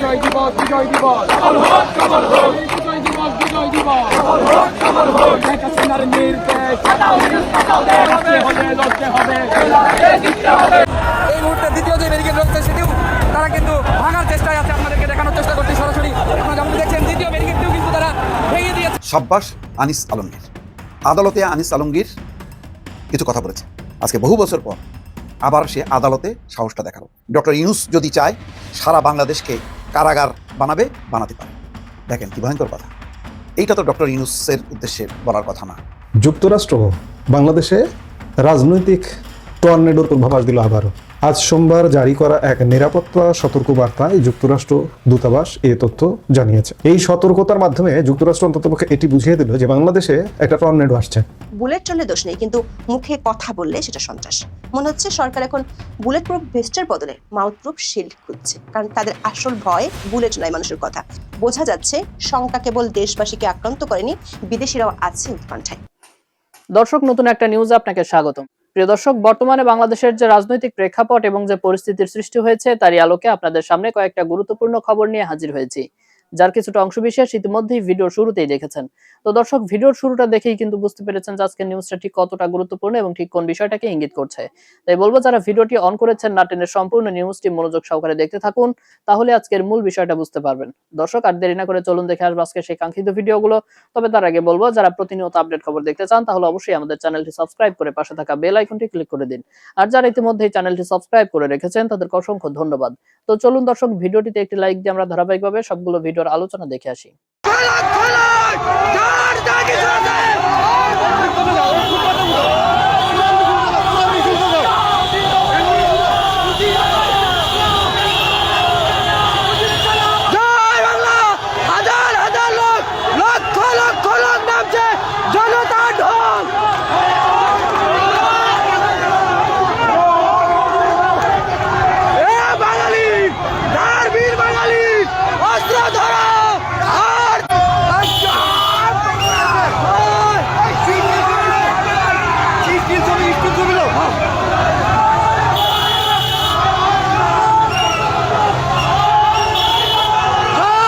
বিজয় দিবস বিজয় দিবস। বিজয় দিবস বিজয় দিবস। শেখ হাসিনার নির্দেশ। লড়তে হবে লড়তে হবে এই মুহূর্তে দ্বিতীয় যে ব্যারিকেড রয়েছে সেটিও তারা কিন্তু ভাঙার চেষ্টায় আছে। আপনাদেরকে দেখানোর চেষ্টা করছে সরাসরি। আপনারা যেমন দেখছেন দ্বিতীয় ব্যারিকেডটিও কিন্তু তারা ভেঙে দিয়েছে। সাব্বাস আনিস আলমগীর। আদালতে আনিস আলমগীর কিছু কথা বলেছে। আজকে বহু বছর পর আবার সে আদালতে সাহসটা দেখাল। ডক্টর ইউনুস যদি চায় সারা বাংলাদেশকে কারাগার বানাবে, বানাতে পারে। দেখেন কি ভয়ঙ্কর কথা। এইটা তো ডক্টর ইউনুসের উদ্দেশ্যে বলার কথা না। যুক্তরাষ্ট্র, বাংলাদেশে রাজনৈতিক টর্নেডোর পূর্বাভাস দিল আবারও। আজ সোমবার জারি করা এক নিরাপত্তা সতর্কবার্তায় যুক্তরাষ্ট্র দূতাবাস এ তথ্য জানিয়েছে। এই সতর্কতার মাধ্যমে যুক্তরাষ্ট্র অন্ততপক্ষে এটি বুঝিয়ে দিল যে বাংলাদেশে একটা টর্নেডো আসছে। বুলেট চললে দোষ নেই কিন্তু মুখে কথা বললে সেটা সন্ত্রাস। মনে হচ্ছে সরকার এখন বুলেট প্রুফ ভেস্টের বদলে মাউথ প্রুফ শিল্ড খুঁজছে কারণ তাদের আসল ভয় বুলেট নয় মানুষের কথা। বোঝা যাচ্ছে শঙ্কা কেবল দেশবাসীকে আক্রান্ত করেনি বিদেশিরাও আছে উৎকণ্ঠায় দর্শক নতুন একটা নিউজ আপনাকে স্বাগতম। প্রিয় দর্শক, বর্তমানে বাংলাদেশের যে রাজনৈতিক প্রেক্ষাপট এবং যে পরিস্থিতির সৃষ্টি হয়েছে, তারই আলোকে আপনাদের সামনে কয়েকটা গুরুত্বপূর্ণ খবর নিয়ে হাজির হয়েছি। যার কিছুটা অংশবিশেষ ইতিমধ্যেই ভিডিওর শুরুতেই দেখেছেন। তো দর্শক, ভিডিওর শুরুটা দেখেই কিন্তু বুঝতে পেরেছেন যে আজকের নিউজটা ঠিক কতটা গুরুত্বপূর্ণ এবং ঠিক কোন বিষয়টাকে ইঙ্গিত করছে। তাই বলব, যারা ভিডিওটি অন করেছেন না টেনের সম্পূর্ণ নিউজটি মনোযোগ সহকারে দেখতে থাকুন, তাহলে আজকের মূল বিষয়টা বুঝতে পারবেন। দর্শক, আর দেরি না করে চলুন দেখে আসব আজকে সেই কাঙ্ক্ষিত ভিডিওগুলো। তবে তার আগে বলব, যারা প্রতিনিয়ত আপডেট খবর দেখতে চান, তাহলে অবশ্যই আমাদের চ্যানেলটি সাবস্ক্রাইব করে পাশে থাকা বেল আইকনটি ক্লিক করে দিন। আর যারা ইতিমধ্যে চ্যানেলটি সাবস্ক্রাইব করে রেখেছেন, তাদেরকে অসংখ্য ধন্যবাদ। তো চলুন দর্শক, ভিডিওটিতে একটি লাইক দিয়ে আমরা ধারাবাহিকভাবে সবগুলো ভিডিওর আলোচনা দেখে আসি জয় বাংলা হাজার হাজার লোক লক্ষ লক্ষ লোক নামছে জনতা ঢোল এ বাঙালি ধার বীর বাঙালি অস্ত্র ধরো আর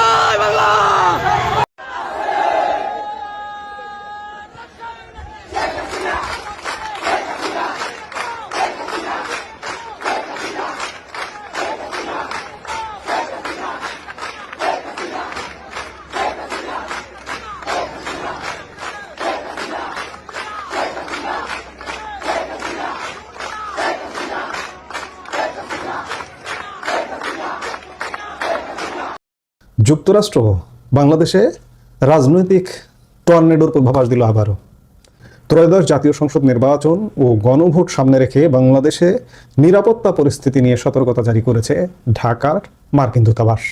জয় বাংলা যুক্তরাষ্ট্র বাংলাদেশে রাজনৈতিক টর্নেডোর পূর্বাভাস দিল আবারও। ত্রয়োদশ জাতীয় সংসদ নির্বাচন ও গণভোট সামনে রেখে বাংলাদেশে নিরাপত্তা পরিস্থিতি নিয়ে সতর্কতা জারি করেছে ঢাকার মার্কিন দূতাবাস।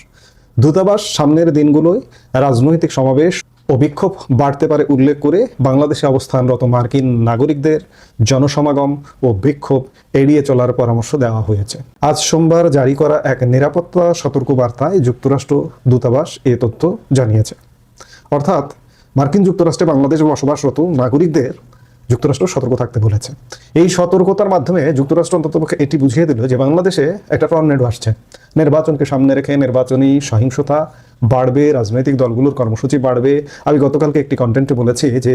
দূতাবাস সামনের দিনগুলোয় রাজনৈতিক সমাবেশ ও বিক্ষোভ বাড়তে পারে উল্লেখ করে বাংলাদেশে অবস্থানরত মার্কিন নাগরিকদের জনসমাগম ও বিক্ষোভ এড়িয়ে চলার পরামর্শ দেওয়া হয়েছে। আজ সোমবার জারি করা এক নিরাপত্তা সতর্কবার্তায় যুক্তরাষ্ট্র দূতাবাস এ তথ্য জানিয়েছে। অর্থাৎ মার্কিন যুক্তরাষ্ট্রে বাংলাদেশ বসবাসরত নাগরিকদের যুক্তরাষ্ট্র সতর্ক থাকতে বলেছে। এই সতর্কতার মাধ্যমে যুক্তরাষ্ট্র অন্ততপক্ষে এটি বুঝিয়ে দিল যে বাংলাদেশে একটা টর্নেডো আসছে। নির্বাচনকে সামনে রেখে নির্বাচনী সহিংসতা বাড়বে, রাজনৈতিক দলগুলোর কর্মসূচি বাড়বে। আমি গতকালকে একটি কন্টেন্টে বলেছি যে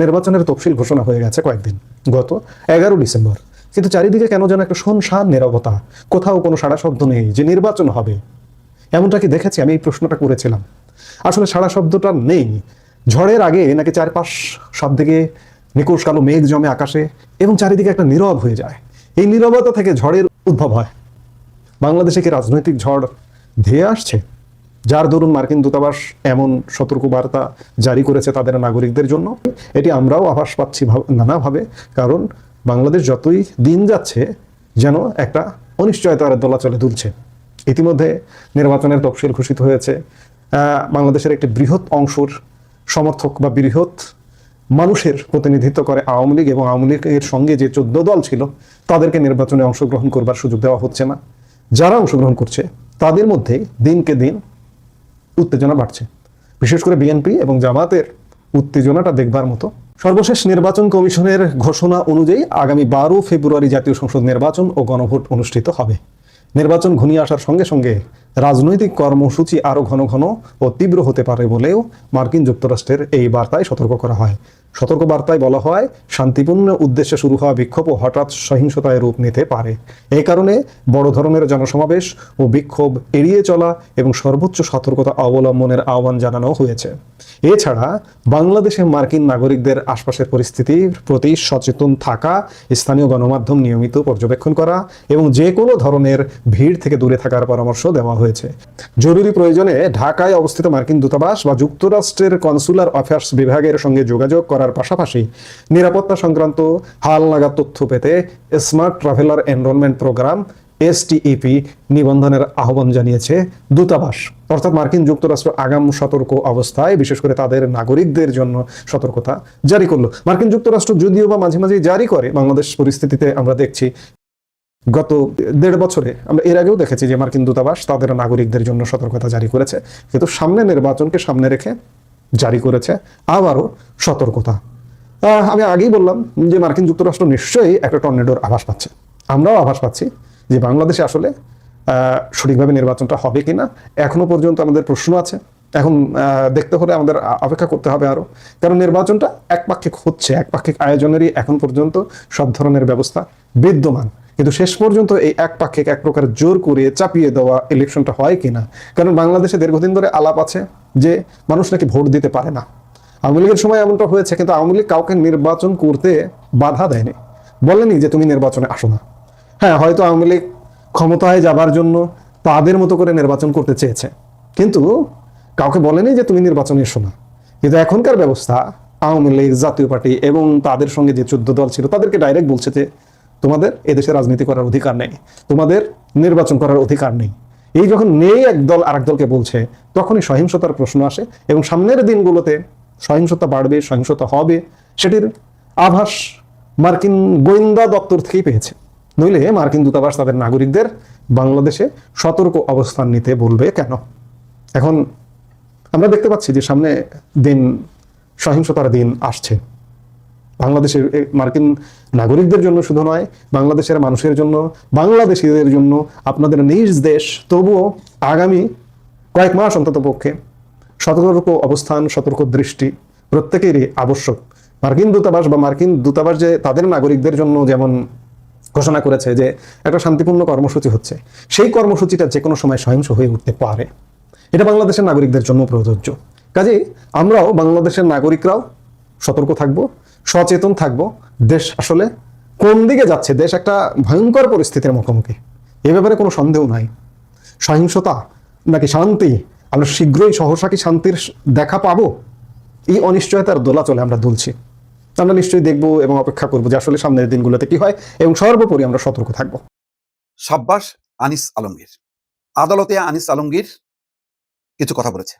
নির্বাচনের তফসিল ঘোষণা হয়ে গেছে কয়েকদিন, গত এগারো ডিসেম্বর। কিন্তু চারিদিকে কেন যেন একটা শুনশান নিরবতা, কোথাও কোনো সাড়া শব্দ নেই যে নির্বাচন হবে। এমনটা কি দেখেছি? আমি এই প্রশ্নটা করেছিলাম। আসলে সারা শব্দটা নেই। ঝড়ের আগে নাকি চারপাশ সব দিকে নিকোষ কালো মেঘ জমে আকাশে এবং চারিদিকে একটা নীরব হয়ে যায়। এই নীরবতা থেকে ঝড়ের উদ্ভব হয়। বাংলাদেশে কি রাজনৈতিক ঝড় ধেয়ে আসছে? যার দরুন মার্কিন দূতাবাস এমন সতর্কবার্তা জারি করেছে তাদের নাগরিকদের জন্য, এটি আমরাও আভাস পাচ্ছি ভাব- নানাভাবে। কারণ বাংলাদেশ যতই দিন যাচ্ছে, যেন একটা অনিশ্চয়তার দোলাচলে দুলছে। ইতিমধ্যে নির্বাচনের তফসিল ঘোষিত হয়েছে। বাংলাদেশের একটি বৃহৎ অংশের সমর্থক বা বৃহৎ মানুষের প্রতিনিধিত্ব করে আওয়ামী লীগ এবং আওয়ামী লীগের সঙ্গে যে চোদ্দ দল ছিল, তাদেরকে নির্বাচনে অংশগ্রহণ করবার সুযোগ দেওয়া হচ্ছে না। যারা অংশগ্রহণ করছে, তাদের মধ্যে দিনকে দিন উত্তেজনা বাড়ছে। বিশেষ করে বিএনপি এবং জামাতের উত্তেজনাটা দেখবার মতো সর্বশেষ নির্বাচন কমিশনের ঘোষণা অনুযায়ী আগামী বারো ফেব্রুয়ারি জাতীয় সংসদ নির্বাচন ও গণভোট অনুষ্ঠিত হবে। নির্বাচন ঘনিয়ে আসার সঙ্গে সঙ্গে রাজনৈতিক কর্মসূচি আরও ঘন ঘন ও তীব্র হতে পারে বলেও মার্কিন যুক্তরাষ্ট্রের এই বার্তায় সতর্ক করা হয়। সতর্ক বার্তায় বলা হয়, শান্তিপূর্ণ উদ্দেশ্যে শুরু হওয়া বিক্ষোভ ও হঠাৎ সহিংসতায় রূপ নিতে পারে। এই কারণে বড় ধরনের জনসমাবেশ ও বিক্ষোভ এড়িয়ে চলা এবং সর্বোচ্চ সতর্কতা অবলম্বনের আহ্বান জানানো হয়েছে। এছাড়া বাংলাদেশে মার্কিন নাগরিকদের আশপাশের পরিস্থিতির প্রতি সচেতন থাকা, স্থানীয় গণমাধ্যম নিয়মিত পর্যবেক্ষণ করা এবং যে কোনো ধরনের ভিড় থেকে দূরে থাকার পরামর্শ দেওয়া হয়েছে। জরুরি প্রয়োজনে ঢাকায় অবস্থিত মার্কিন দূতাবাস বা যুক্তরাষ্ট্রের কনসুলার অ্যাফেয়ার্স বিভাগের সঙ্গে যোগাযোগ করার পাশাপাশি নিরাপত্তা সংক্রান্ত হাল নাগাদ তথ্য পেতে smart traveller enrolment programme, STEP, নিবন্ধনের আহ্বান জানিয়েছে দূতাবাস। অর্থাৎ মার্কিন যুক্তরাষ্ট্র আগাম সতর্ক অবস্থায়, বিশেষ করে তাদের নাগরিকদের জন্য সতর্কতা জারি করল। মার্কিন যুক্তরাষ্ট্র যদিও বা মাঝে মাঝে জারি করে, বাংলাদেশ পরিস্থিতিতে আমরা দেখছি গত দেড় বছরে আমরা এর আগেও দেখেছি যে মার্কিন দূতাবাস তাদের নাগরিকদের জন্য সতর্কতা জারি করেছে। কিন্তু সামনে নির্বাচনকে সামনে রেখে জারি করেছে আবারও সতর্কতা। আমি আগেই বললাম যে মার্কিন যুক্তরাষ্ট্র নিশ্চয়ই একটা টর্নেডোর আভাস পাচ্ছে। আমরাও আভাস পাচ্ছি যে বাংলাদেশে আসলে সঠিকভাবে নির্বাচনটা হবে কিনা এখনও পর্যন্ত আমাদের প্রশ্ন আছে। এখন দেখতে হলে আমাদের অপেক্ষা করতে হবে আরও। কারণ নির্বাচনটা একপাক্ষিক হচ্ছে, একপাক্ষিক আয়োজনেরই এখন পর্যন্ত সব ধরনের ব্যবস্থা বিদ্যমান। কিন্তু শেষ পর্যন্ত এই একপাক্ষিক, এক প্রকার জোর করে চাপিয়ে দেওয়া ইলেকশনটা হয় কিনা? কারণ বাংলাদেশে দীর্ঘদিন ধরে আলাপ আছে যে মানুষ নাকি ভোট দিতে পারে না। আওয়ামী লীগের সময় এমনটা হয়েছে, কিন্তু আওয়ামী লীগ কাউকে নির্বাচন করতে বাধা দেয়নি। বলেনি যে তুমি নির্বাচনে আসো না। হ্যাঁ হয়তো আওয়ামী লীগ ক্ষমতায় যাবার জন্য তাদের মতো করে নির্বাচন করতে চেয়েছে। কিন্তু কাউকে বলেনি যে তুমি নির্বাচনে এসো না কিন্তু এখনকার ব্যবস্থা, আওয়ামী লীগ, জাতীয় পার্টি এবং তাদের সঙ্গে যে চোদ্দ দল ছিল, তাদেরকে ডাইরেক্ট বলছে যে তোমাদের এদেশে রাজনীতি করার অধিকার নেই, তোমাদের নির্বাচন করার অধিকার নেই। এই যখন নেই এক দল, আরেক দলকে বলছে, তখনই সহিংসতার প্রশ্ন আসে এবং সামনের দিনগুলোতে সহিংসতা বাড়বে, সহিংসতা হবে, সেটির আভাস মার্কিন গোয়েন্দা দপ্তর থেকেই পেয়েছে। নইলে মার্কিন দূতাবাস তাদের নাগরিকদের বাংলাদেশে সতর্ক অবস্থান নিতে বলবে কেন? এখন আমরা দেখতে পাচ্ছি যে সামনে দিন, সহিংসতার দিন আসছে। বাংলাদেশের মার্কিন নাগরিকদের জন্য শুধু নয়, বাংলাদেশের মানুষের জন্য, বাংলাদেশিদের জন্য আপনাদের নিজ দেশ। তবুও আগামী কয়েক মাস অন্তত পক্ষে সতর্ক অবস্থান, সতর্ক দৃষ্টি প্রত্যেকেরই আবশ্যক। মার্কিন দূতাবাস বা মার্কিন দূতাবাস যে তাদের নাগরিকদের জন্য যেমন ঘোষণা করেছে যে একটা শান্তিপূর্ণ কর্মসূচি হচ্ছে, সেই কর্মসূচিটা যে কোনো সময় সহিংস হয়ে উঠতে পারে। এটা বাংলাদেশের নাগরিকদের জন্য প্রযোজ্য। কাজেই আমরাও বাংলাদেশের নাগরিকরাও সতর্ক থাকব, সচেতন থাকব। দেশ আসলে কোন দিকে যাচ্ছে? দেশ একটা ভয়ঙ্কর পরিস্থিতির মুখোমুখি। এ ব্যাপারে কোনো সন্দেহ নাই। সহিংসতা নাকি শান্তি? আমরা শীঘ্রই সহসা কি শান্তির দেখা পাবো? এই অনিশ্চয়তার দোলা চলে আমরা দুলছি। আমরা নিশ্চয়ই দেখব এবং অপেক্ষা করব যে আসলে সামনের দিনগুলোতে কি হয় এবং সর্বোপরি আমরা সতর্ক থাকব। সাব্বাস আনিস আলমগীর। আদালতে আনিস আলমগীর কিছু কথা বলেছে।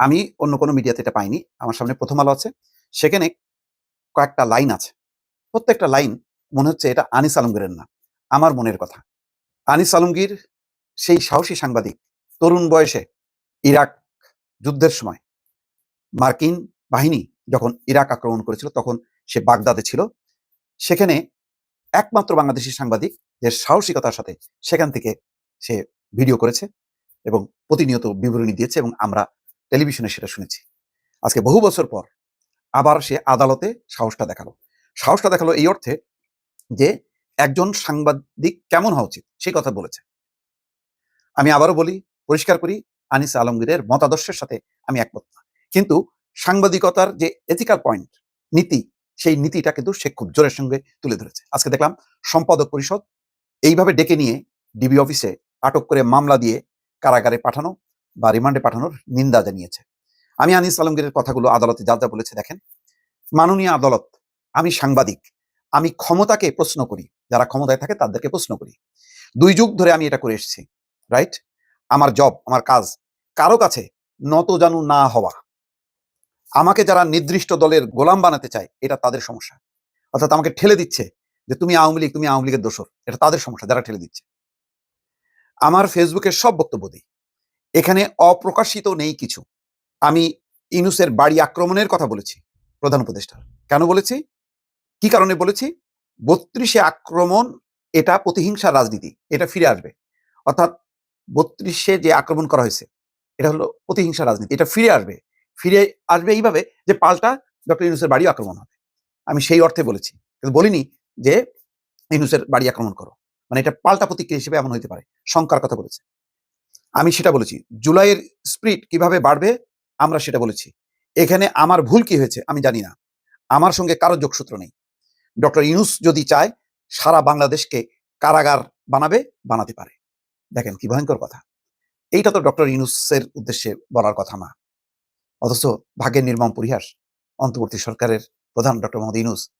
আমি অন্য কোনো মিডিয়াতে এটা পাইনি, আমার সামনে প্রথম আলো আছে। সেখানে কয়েকটা লাইন আছে। প্রত্যেকটা লাইন মনে হচ্ছে এটা আনিস আলমগীরের না, আমার মনের কথা। আনিস আলমগীর সেই সাহসী সাংবাদিক, তরুণ বয়সে ইরাক যুদ্ধের সময় মার্কিন বাহিনী যখন ইরাক আক্রমণ করেছিল, তখন সে বাগদাদে ছিল। সেখানে একমাত্র বাংলাদেশি সাংবাদিক, যে সাহসিকতার সাথে সেখান থেকে সে ভিডিও করেছে। এবং প্রতিনিয়ত বিবরণী দিয়েছে এবং আমরা টেলিভিশনে সেটা শুনেছি। আজকে বহু বছর পর আবার সে আদালতে সাহসটা দেখাল। সাহসটা দেখাল এই অর্থে যে একজন সাংবাদিক কেমন হওয়া উচিত সেই কথা বলেছে। আমি আবারও বলি, পরিষ্কার করি, আনিস আলমগীরের মতাদর্শের সাথে আমি একমত না। কিন্তু সাংবাদিকতার যে এথিক্যাল পয়েন্ট নীতি, সেই নীতিটা কিন্তু সে খুব জোরের সঙ্গে তুলে ধরেছে। আজকে দেখলাম সম্পাদক পরিষদ এইভাবে ডেকে নিয়ে ডিবি অফিসে আটক করে মামলা দিয়ে কারাগারে পাঠানো বা রিমান্ডে পাঠানোর নিন্দা জানিয়েছে। আমি আনিস আলমগীরের কথাগুলো আদালতে যা যা বলেছে দেখেন। মাননীয় আদালত, আমি সাংবাদিক, আমি ক্ষমতাকে প্রশ্ন করি, যারা ক্ষমতায় থাকে তাদেরকে প্রশ্ন করি। দুই যুগ ধরে আমি এটা করে এসেছি রাইট আমার জব আমার কাজ, কারও কাছে নত জানু না হওয়া। আমাকে যারা নির্দিষ্ট দলের গোলাম বানাতে চায়, এটা তাদের সমস্যা। অর্থাৎ আমাকে ঠেলে দিচ্ছে যে, তুমি আওয়ামী লীগ, তুমি আওয়ামী লীগের দোষর। এটা তাদের সমস্যা, যারা ঠেলে দিচ্ছে। আমার ফেসবুকের সব বক্তব্য দিই। এখানে অপ্রকাশিত নেই কিছু। আমি ইনুসের বাড়ি আক্রমণের কথা বলেছি, প্রধান উপদেষ্টা কেন বলেছি? কি কারণে বলেছি? বত্রিশে আক্রমণ এটা প্রতিহিংসার রাজনীতি, এটা ফিরে আসবে। অর্থাৎ বত্রিশে যে আক্রমণ করা হয়েছে, এটা হলো প্রতিহিংসা রাজনীতি, এটা ফিরে আসবে। ফিরে আসবে এইভাবে যে পাল্টা ডক্টর ইউনুসের বাড়ি আক্রমণ হবে। আমি সেই অর্থে বলেছি। কিন্তু বলিনি যে ইউনুসের বাড়ি আক্রমণ করো। মানে এটা পাল্টা প্রতিক্রিয়া হিসেবে এমন হতে পারে। শঙ্কার কথা বলেছে। আমি সেটা বলেছি, জুলাইয়ের স্পিরিট কীভাবে বাড়বে, আমরা সেটা বলেছি। এখানে আমার ভুল কি হয়েছে, আমি জানি না। আমার সঙ্গে কারও যোগসূত্র নেই। ডক্টর ইউনুস যদি চায়, সারা বাংলাদেশকে কারাগার বানাবে, বানাতে পারে। দেখেন কি ভয়ঙ্কর কথা। এইটা তো ডক্টর ইউনুসের উদ্দেশ্যে বলার কথা না। অথচ ভাগ্যের নির্মম পরিহাস, অন্তর্বর্তী সরকারের প্রধান ডক্টর মোহাম্মদ ইউনুস,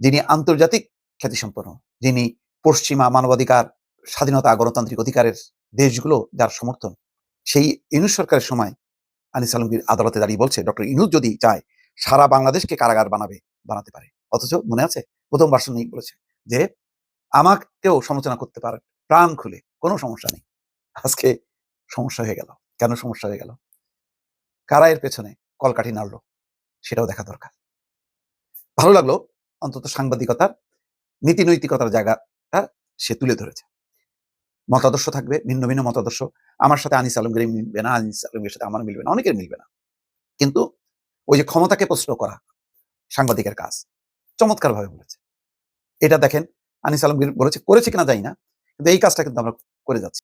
যিনি আন্তর্জাতিক খ্যাতিসম্পন্ন, যিনি পশ্চিমা মানবাধিকার, স্বাধীনতা, গণতান্ত্রিক অধিকারের দেশগুলো যার সমর্থন। সেই ইউনুস সরকারের সময় আনিস আলমগীর আদালতে দাঁড়িয়ে বলছে, ডক্টর ইউনুস যদি চায়, সারা বাংলাদেশকে কারাগার বানাবে, বানাতে পারে। অথচ মনে আছে, প্রথম ভার্সনেই বলেছে যে, আমাকেও সমালোচনা করতে পারে, প্রাণ খুলে, কোনো সমস্যা নেই। আজকে সমস্যা হয়ে গেল। কেন সমস্যা হয়ে গেল? কারা এর পেছনে কলকাঠি নাড়লো? সেটাও দেখা দরকার। ভালো লাগল অন্তত সাংবাদিকতার নীতি নৈতিকতার জায়গাটা সে তুলে ধরেছে। মতাদর্শ থাকবে, ভিন্ন ভিন্ন মতাদর্শ। আমার সাথে আনিস আলমগীর মিলবে না, আনিস আলমগীর সাথে আমার মিলবে না, অনেকের মিলবে না। কিন্তু ওই যে ক্ষমতাকে প্রশ্ন করা সাংবাদিকের কাজ চমৎকার ভাবে বলেছে। এটা দেখেন, আনিস আলমগীর বলেছে, করেছে কিনা জানি না, কিন্তু এই কাজটা কিন্তু আমরা করে যাচ্ছি।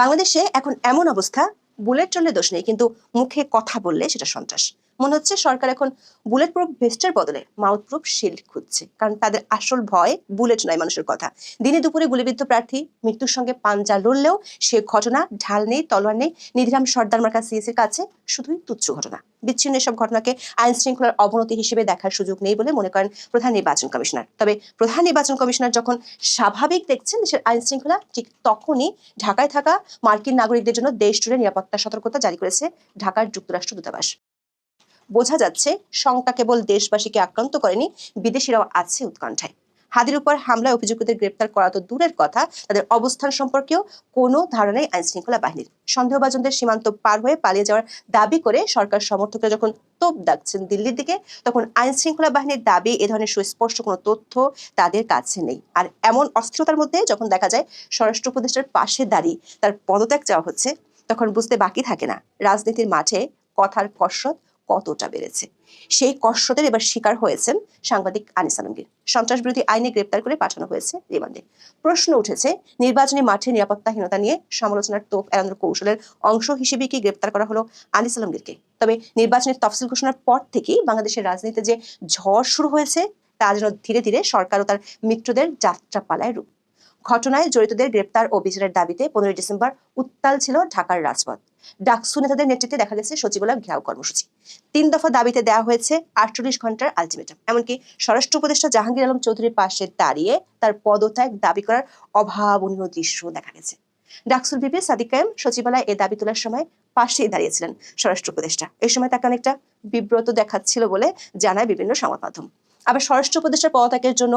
বাংলাদেশে এখন এমন অবস্থা, বুলেট চললে দোষ নেই, কিন্তু মুখে কথা বললে সেটা সন্ত্রাস। মনে হচ্ছে সরকার এখন বুলেট প্রুফ ভেস্টের বদলে মাউথ প্রুফ শিল্ড খুঁজছে। কারণ তাদের আসল ভয় বুলেট নয় মানুষের কথা। দিনে দুপুরে গুলিবিদ্ধ প্রার্থী মৃত্যুর সঙ্গে পাঞ্জা লড়লেও সে ঘটনা ঢাল নেই, তলোয়ার নেই। নিধিরাম সর্দার মার্কা সিএসির কাছে শুধুই তুচ্ছ ঘটনা। বিচ্ছিন্ন এসব ঘটনাকে আইন শৃঙ্খলার অবনতি হিসেবে দেখার সুযোগ নেই বলে মনে করেন প্রধান নির্বাচন কমিশনার। তবে প্রধান নির্বাচন কমিশনার যখন স্বাভাবিক দেখছেন দেশের আইন শৃঙ্খলা, ঠিক তখনই ঢাকায় থাকা মার্কিন নাগরিকদের জন্য দেশ জুড়ে নিরাপত্তা সতর্কতা জারি করেছে ঢাকার যুক্তরাষ্ট্র দূতাবাস। বোঝা যাচ্ছে শঙ্কা কেবল দেশবাসীকে আক্রান্ত করেনি, বিদেশিরাও আছে উৎকণ্ঠায়। হাদির উপর হামলায় অভিযুক্তদের গ্রেপ্তার করা তো দূরের কথা, তাদের অবস্থান সম্পর্কেও কোনো ধারণা নেই আইন শৃঙ্খলা বাহিনীর। সন্দেহভাজনদের সীমান্ত পার হয়ে পালিয়ে যাওয়ার দাবি করে সরকার সমর্থকরা যখন তোপ ডাকছেন দিল্লির দিকে, তখন আইন শৃঙ্খলা বাহিনীর দাবি এ ধরনের সুস্পষ্ট কোনো তথ্য তাদের কাছে নেই। আর এমন অস্থিরতার মধ্যে যখন দেখা যায় স্বরাষ্ট্র উপদেষ্টার পাশে দাঁড়িয়ে তার পদত্যাগ চাওয়া হচ্ছে, তখন বুঝতে বাকি থাকে না। রাজনীতির মাঠে কথার কসরত কতটা বেড়েছে? সেই কসরতের এবার শিকার হয়েছেন সাংবাদিক আনিস আলমগীর। সন্ত্রাস বিরোধী আইনে গ্রেপ্তার করে পাঠানো হয়েছে রিমান্ডে। প্রশ্ন উঠেছে, নির্বাচনী মাঠে নিরাপত্তাহীনতা নিয়ে সমালোচনার তোপ এড়ানোর কৌশলের অংশ হিসেবে কি গ্রেপ্তার করা হলো আনিস আলমগীরকে? তবে নির্বাচনের তফসিল ঘোষণার পর থেকেই বাংলাদেশের রাজনীতিতে যে ঝড় শুরু হয়েছে, তা যেন ধীরে ধীরে সরকার ও তার মিত্রদের যাত্রা পালায় রূপ। ঘটনায় জড়িতদের গ্রেপ্তার ও বিচারের দাবিতে পনেরোই ডিসেম্বর উত্তাল ছিল ঢাকার রাজপথ। ডাকসু নেতাদের নেতৃত্বে দেখা গেছে সচিবালয় ঘেরাও কর্মসূচি। তিন দফা দাবিতে দেওয়া হয়েছে আটচল্লিশ ঘণ্টার আলটিমেটাম। এমনকি স্বরাষ্ট্র উপদেষ্টা জাহাঙ্গীর আলম চৌধুরীর পাশে দাঁড়িয়ে তার পদত্যাগ দাবি করার অভাবনীয় দৃশ্য দেখা গেছে। ডাকসুর বিপি সাদিক কায়েম সচিবালয়ে এ দাবি তোলার সময় পাশেই দাঁড়িয়েছিলেন স্বরাষ্ট্র উপদেষ্টা। এই সময় তাকে অনেকটা বিব্রত দেখাচ্ছিল বলে জানায় বিভিন্ন সংবাদ মাধ্যম আবার স্বরাষ্ট্র উপদেষ্টার পদত্যাগের জন্য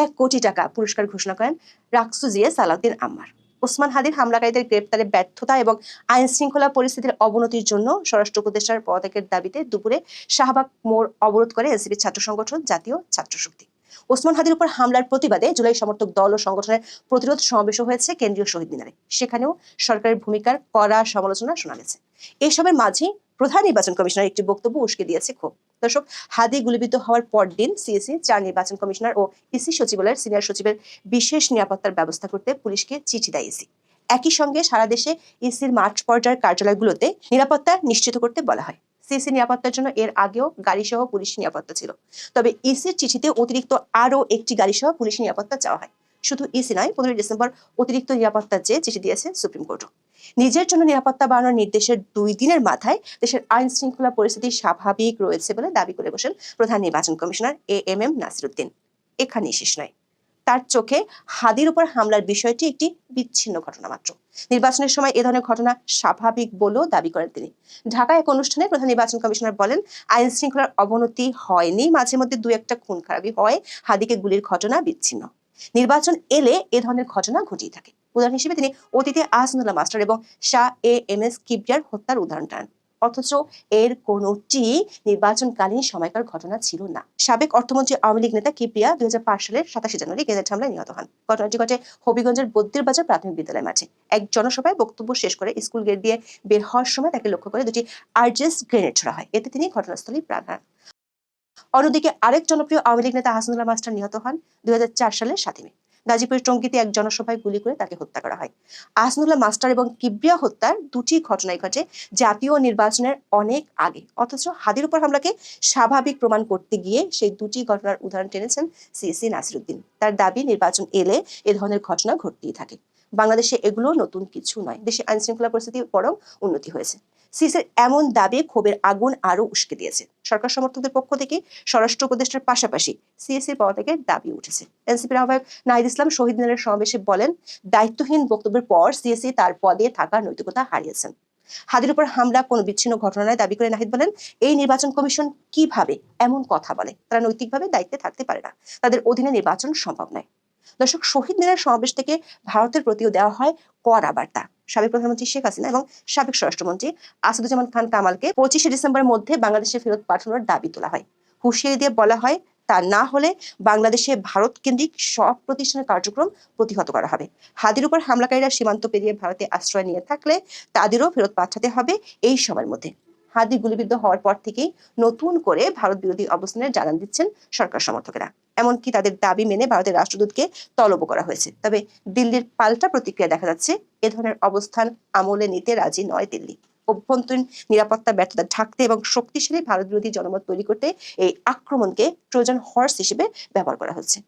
এক কোটি টাকা পুরস্কার ঘোষণা করেন রাকসু জিয়া সালাউদ্দিন আম্মার। ওসমান হাদির হামলাকারীদের গ্রেপ্তারে ব্যর্থতা এবং আইন শৃঙ্খলা পরিস্থিতির অবনতির জন্য স্বরাষ্ট্র উপদেষ্টার পদত্যাগের দাবিতে দুপুরে শাহবাগ মোড় অবরোধ করে এনসিপির ছাত্র সংগঠন জাতীয় ছাত্র শক্তি ওসমান হাদির উপর হামলার প্রতিবাদে জুলাই সমর্থক দল ও সংগঠনের প্রতিরোধ সমাবেশ হয়েছে কেন্দ্রীয় শহীদ মিনারে। সেখানেও সরকারের ভূমিকার কড়া সমালোচনা শোনা গেছে। এসবের মাঝেই প্রধান নির্বাচন কমিশনার একটি বক্তব্য উস্কে দিয়েছে ক্ষোভ। দর্শক, হাদি গুলিবিদ্ধ হওয়ার পরদিন সিএসি চার নির্বাচন কমিশনার ও ইসি সচিবালয়ের সিনিয়র সচিবের বিশেষ নিরাপত্তার ব্যবস্থা করতে পুলিশকে চিঠি দেয় ইসি। একই সঙ্গে সারা দেশে ইসির মাঠ পর্যায়ের কার্যালয়গুলোতে নিরাপত্তা নিশ্চিত করতে বলা হয়। সিসি নিরাপত্তার জন্য এর আগেও গাড়ি সহ পুলিশ নিরাপত্তা ছিল। তবে ইসির চিঠিতে অতিরিক্ত আরও একটি গাড়ি সহ পুলিশ নিরাপত্তা চাওয়া হয়। শুধু ইসি নয় পনেরোই ডিসেম্বর অতিরিক্ত নিরাপত্তার চেয়ে চিঠি দিয়েছে সুপ্রিম কোর্টও নিজের জন্য নিরাপত্তা বাড়ানোর নির্দেশের দুই দিনের মাথায় দেশের আইন শৃঙ্খলা পরিস্থিতি স্বাভাবিক রয়েছে বলে দাবি করে বসেন প্রধান নির্বাচন commissioner A M M Nasiruddin. এখানেই শেষ নয়। তার চোখে হাদির উপর হামলার বিষয়টি একটি বিচ্ছিন্ন ঘটনা মাত্র। নির্বাচনের সময় এ ধরনের ঘটনা স্বাভাবিক বলেও দাবি করেন তিনি। ঢাকায় এক অনুষ্ঠানে প্রধান নির্বাচন কমিশনার বলেন, আইন শৃঙ্খলার অবনতি হয়নি মাঝে মধ্যে দু একটা খুন খারাপি হয়, হাদিকে গুলির ঘটনা বিচ্ছিন্ন। নির্বাচন এলে এ ধরনের ঘটনা ঘটিয়ে থাকে। উদাহরণ হিসেবে তিনি অতীতে আহসানুল্লাহ মাস্টার এবং শাহ এ এম এস কিবরিয়ার হত্যার উদাহরণ টানেন অথচ এর কোনটি নির্বাচনকালীন সময়কার ঘটনা ছিল না। সাবেক অর্থমন্ত্রী আওয়ামী লীগ নেতা কিপ্রিয়া দুই সালের সাতাশে জানুয়ারি গ্রেনেড হামলায় নিহত হন। ঘটনাটি ঘটে হবিগঞ্জের বদ্দির বাজার প্রাথমিক বিদ্যালয় মাঠে। এক জনসভায় বক্তব্য শেষ করে স্কুল গেট দিয়ে বের হওয়ার সময় তাকে লক্ষ্য করে দুটি আর্জেস গ্রেনেড ছোড়া হয়। এতে তিনি ঘটনাস্থলেই প্রাণ হারান। অন্যদিকে আরেক জনপ্রিয় আওয়ামী লীগ নেতা হাসানুল্লাহ মাস্টার নিহত হন দুই সালের সাতই মে গাজীপুরের টঙ্গীতে এক জনসভায় গুলি করে তাকে হত্যা করা হয়। আহসানুল্লাহ মাস্টার এবং কিবরিয়া হত্যার দুটি ঘটনাই ঘটে জাতীয় নির্বাচনের অনেক আগে। অথচ হাদির উপর হামলাকে স্বাভাবিক প্রমাণ করতে গিয়ে সেই দুটি ঘটনার উদাহরণ টেনেছেন সিসি নাসিরুদ্দিন। তার দাবি, নির্বাচন এলে এ ধরনের ঘটনা ঘটতেই থাকে। বাংলাদেশে এগুলো নতুন কিছু নয়। দেশে আইন শৃঙ্খলা পরিস্থিতি বরং উন্নতি হয়েছে। সিসির এমন দাবি ক্ষোভের আগুন আরও উস্কে দিয়েছে। সরকার সমর্থকদের পক্ষ থেকে স্বরাষ্ট্র উপদেষ্টার পাশাপাশি সিএসির থেকে দাবি উঠেছে। এনসিপির আহ্বায়ক নাহিদ ইসলাম শহীদ মিনারের সমাবেশে বলেন, দায়িত্বহীন বক্তব্যের পর সিএসি তার পদে থাকার নৈতিকতা হারিয়েছেন। হাদির উপর হামলা, কোনো বিচ্ছিন্ন ঘটনা নয় দাবি করে নাহিদ বলেন, এই নির্বাচন কমিশন কীভাবে এমন কথা বলে? তারা নৈতিকভাবে দায়িত্বে থাকতে পারে না। তাদের অধীনে নির্বাচন সম্ভব নয়। দর্শক শহীদ মিনার সমাবেশ থেকে ভারতের প্রতিও দেওয়া হয় কড়া বার্তা। সাবেক প্রধানমন্ত্রী শেখ হাসিনা এবং সাবেক স্বরাষ্ট্রমন্ত্রী আসাদুজ্জামান খান কামালকে পঁচিশে ডিসেম্বরের মধ্যে বাংলাদেশে ফেরত পাঠানোর দাবি তোলা হয়। হুঁশিয়ারি দিয়ে বলা হয়, তা না হলে বাংলাদেশে ভারত কেন্দ্রিক সব প্রতিষ্ঠানের কার্যক্রম প্রতিহত করা হবে। হাদির উপর হামলাকারীরা সীমান্ত পেরিয়ে ভারতে আশ্রয় নিয়ে থাকলে তাদেরও ফেরত পাঠাতে হবে এই সময়ের মধ্যে। হাদি গুলিবিদ্ধ হওয়ার পর থেকেই নতুন করে ভারত বিরোধী অবস্থানের জানান দিচ্ছেন সরকার সমর্থকেরা। এমনকি তাদের দাবি মেনে ভারতের রাষ্ট্রদূতকে তলব করা হয়েছে। তবে দিল্লির পাল্টা প্রতিক্রিয়া দেখা যাচ্ছে, এ ধরনের অবস্থান আমলে নিতে রাজি নয় দিল্লি। অভ্যন্তরীণ নিরাপত্তা ব্যর্থতা ঢাকতে এবং শক্তিশালী ভারত বিরোধী জনমত তৈরি করতে এই আক্রমণকে ট্রোজান হর্স হিসেবে ব্যবহার করা হচ্ছে।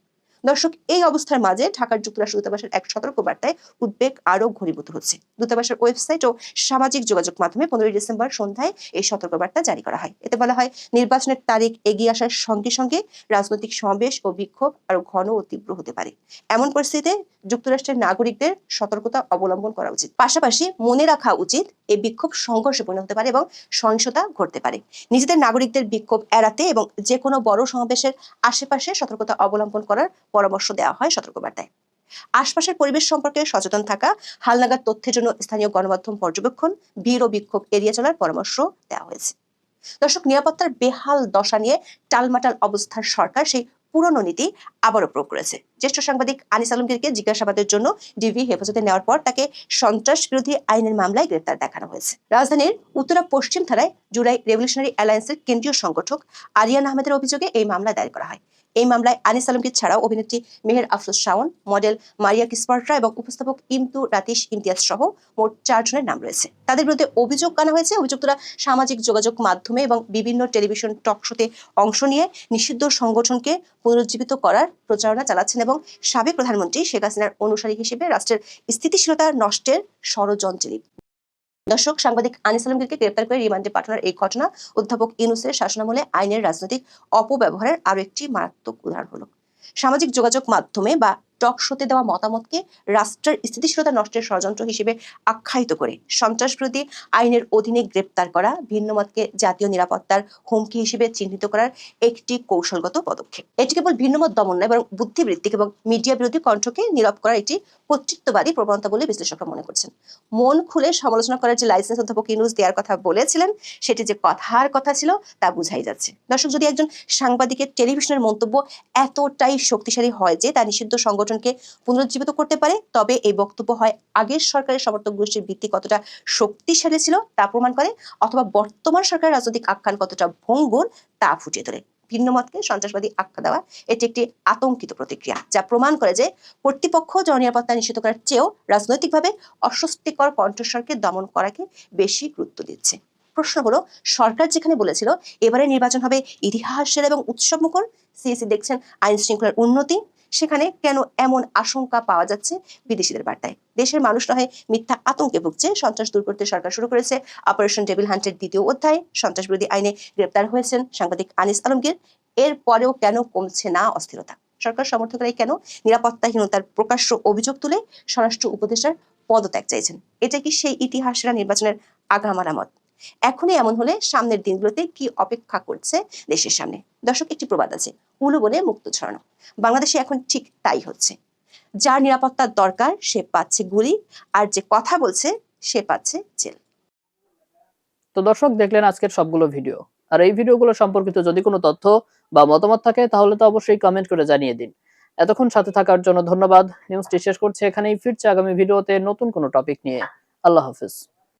দর্শক, এই অবস্থার মাঝে ঢাকার যুক্তরাষ্ট্র দূতাবাসের এক সতর্ক বার্তায় উদ্বেগ আরও ঘনীভূত হচ্ছে। দূতাবাসের ওয়েবসাইট ও সামাজিক যোগাযোগ মাধ্যমে পনেরোই ডিসেম্বর সন্ধ্যায় এই সতর্ক বার্তা জারি করা হয়। এতে বলা হয়, নির্বাচনের তারিখ এগিয়ে আসার সঙ্গে সঙ্গে রাজনৈতিক সমাবেশ ও বিক্ষোভ আরও ঘন ও তীব্র হতে পারে। এমন পরিস্থিতিতে যুক্তরাষ্ট্রের নাগরিকদের সতর্কতা অবলম্বন করা উচিত। পাশাপাশি মনে রাখা উচিত এই বিক্ষোভ সংঘর্ষে পরিণত হতে পারে এবং সহিংসতা ঘটতে পারে। নিজেদের নাগরিকদের বিক্ষোভ এড়াতে এবং যে কোনো বড় সমাবেশের আশেপাশে সতর্কতা অবলম্বন করার পরামর্শ দেওয়া হয় সতর্কবার্তায়। আশপাশের পরিবেশ সম্পর্কে সচেতন থাকা, হালনাগাদ তথ্যের জন্য স্থানীয় গণমাধ্যম পর্যবেক্ষণ ভিড় ও বিক্ষোভ এড়িয়ে চলার পরামর্শ দেওয়া হয়েছে। দর্শক, নিরাপত্তার বেহাল দশা নিয়ে টালমাটাল অবস্থার সরকার সেই পুরনো নীতি আবারও প্রয়োগ করেছে। জ্যেষ্ঠ সাংবাদিক আনিস আলমগীরকে জিজ্ঞাসাবাদের জন্য ডিবি হেফাজতে নেওয়ার পর তাকে সন্ত্রাস বিরোধী আইনের মামলায় গ্রেপ্তার দেখানো হয়েছে। রাজধানীর উত্তরা পশ্চিম থানায় জুলাই রেভলিউশনারি অ্যালায়েন্সের কেন্দ্রীয় সংগঠক আরিয়ান আহমেদের অভিযোগে এই মামলা দায়ের করা হয়। এই মামলায় আনিস আলমগীর ছাড়াও অভিনেত্রী মেহের আফরোজ শাওন, মডেল মারিয়া কিসপার্টরা এবং উপস্থাপক ইমতু রাতিশ ইমতিয়াজ সহ মোট চারজনের নাম রয়েছে তাদের বিরুদ্ধে অভিযোগ আনা হয়েছে অভিযুক্তরা সামাজিক যোগাযোগ মাধ্যমে এবং বিভিন্ন টেলিভিশন টক শোতে অংশ নিয়ে নিষিদ্ধ সংগঠনকে পুনরুজ্জীবিত করার প্রচারণা চালাচ্ছেন এবং সাবেক প্রধানমন্ত্রী শেখ হাসিনার অনুসারী হিসেবে রাষ্ট্রের স্থিতিশীলতা নষ্টের ষড়যন্ত্রে। দর্শক, সাংবাদিক আনিস আলমগীরকে গ্রেপ্তার করে রিমান্ডে পাঠানোর এই ঘটনা অধ্যাপক ইনুসের শাসনামলে আইনের রাজনৈতিক অপব্যবহারের আরও একটি মারাত্মক উদাহরণ হলো। সামাজিক যোগাযোগ মাধ্যমে বা টক শোতে দেওয়া মতামতকে রাষ্ট্রের স্থিতিশীলতা নষ্টের ষড়যন্ত্র হিসেবে আখ্যায়িত করে। সন্ত্রাস বিরোধী আইনের অধীনে গ্রেপ্তার করা ভিন্নমতকে জাতীয় নিরাপত্তার হুমকি হিসেবে চিহ্নিত করার একটি কৌশলগত পদক্ষেপ। এটি কেবল ভিন্নমত দমন নয়, বরং বুদ্ধিবৃত্তিক এবং মিডিয়া বিরোধী কণ্ঠকে নীরব করার একটি কর্তৃত্ববাদী প্রবণতা বলে বিশ্লেষকরা মনে করছেন। মন খুলে সমালোচনা করার যে লাইসেন্স অধ্যাপক ইউনুস দেওয়ার কথা বলেছিলেন, সেটি যে কথার কথা ছিল তা বুঝাই যাচ্ছে। দর্শক, যদি একজন সাংবাদিকের টেলিভিশনের মন্তব্য এতটাই শক্তিশালী হয় যে তা নিষিদ্ধ সংগঠনকে পুনরুজ্জীবিত করতে পারে, তবে এই বক্তব্য হয় আগের সরকারের সমর্থক গোষ্ঠীর ভিত্তি কতটা শক্তিশালী ছিল তা প্রমাণ করে, অথবা বর্তমান সরকারের রাজনৈতিক আখ্যান কতটা ভঙ্গুর তা ফুটিয়ে তোলে। ভিন্ন মতকে সন্ত্রাসবাদী আখ্যা দেওয়া, এটি একটি আতঙ্কিত প্রতিক্রিয়া, যা প্রমাণ করে যে কর্তৃপক্ষ জননিরাপত্তা নিশ্চিত করার চেয়েও রাজনৈতিকভাবে অস্বস্তিকর কণ্ঠস্বরকে দমন করাকে বেশি গুরুত্ব দিচ্ছে। প্রশ্ন হলো সরকার যেখানে বলেছিল এবারে নির্বাচন হবে ইতিহাসের এবং উৎসবমুখর। সিএসি দেখছেন আইন শৃঙ্খলার উন্নতি সেখানে কেন এমন আশঙ্কা পাওয়া যাচ্ছে বিদেশিদের বার্তায়? দেশের মানুষ নয় মিথ্যা আতঙ্কে ভুগছে, সন্ত্রাস দূর করতে সরকার শুরু করেছে। অপারেশন টেবিল হান্টের দ্বিতীয় অধ্যায়, সন্ত্রাস বিরোধী আইনে গ্রেপ্তার হয়েছেন সাংবাদিক আনিস আলমগীর। এর পরেও কেন কমছে না অস্থিরতা? সরকার সমর্থকরাই কেন নিরাপত্তাহীনতার প্রকাশ্য অভিযোগ তুলে স্বরাষ্ট্র উপদেষ্টার পদত্যাগ চাইছেন? এটা কি সেই ইতিহাসেরা নির্বাচনের আগাম আলামত এখনই এমন হলে সামনের দিনগুলোতে কি অপেক্ষা করছে দেশের সামনে? দর্শক, একটি প্রবাদ আছে, উলু বলে মুক্ত ছড়ানো বাংলাদেশে এখন ঠিক তাই হচ্ছে। যার নিরাপত্তার দরকার, সে পাচ্ছে গুলি, আর যে কথা বলছে, সে পাচ্ছে জেল। তো দর্শক, দেখলেন আজকের সবগুলো ভিডিও। আর এই ভিডিওগুলো সম্পর্কিত যদি কোনো তথ্য বা মতামত থাকে, তাহলে তো অবশ্যই কমেন্ট করে জানিয়ে দিন। এতক্ষণ সাথে থাকার জন্য ধন্যবাদ। নিউজটি শেষ করছে এখানেই। ফিরছে আগামী ভিডিওতে নতুন কোনো টপিক নিয়ে। আল্লাহ হাফিজ।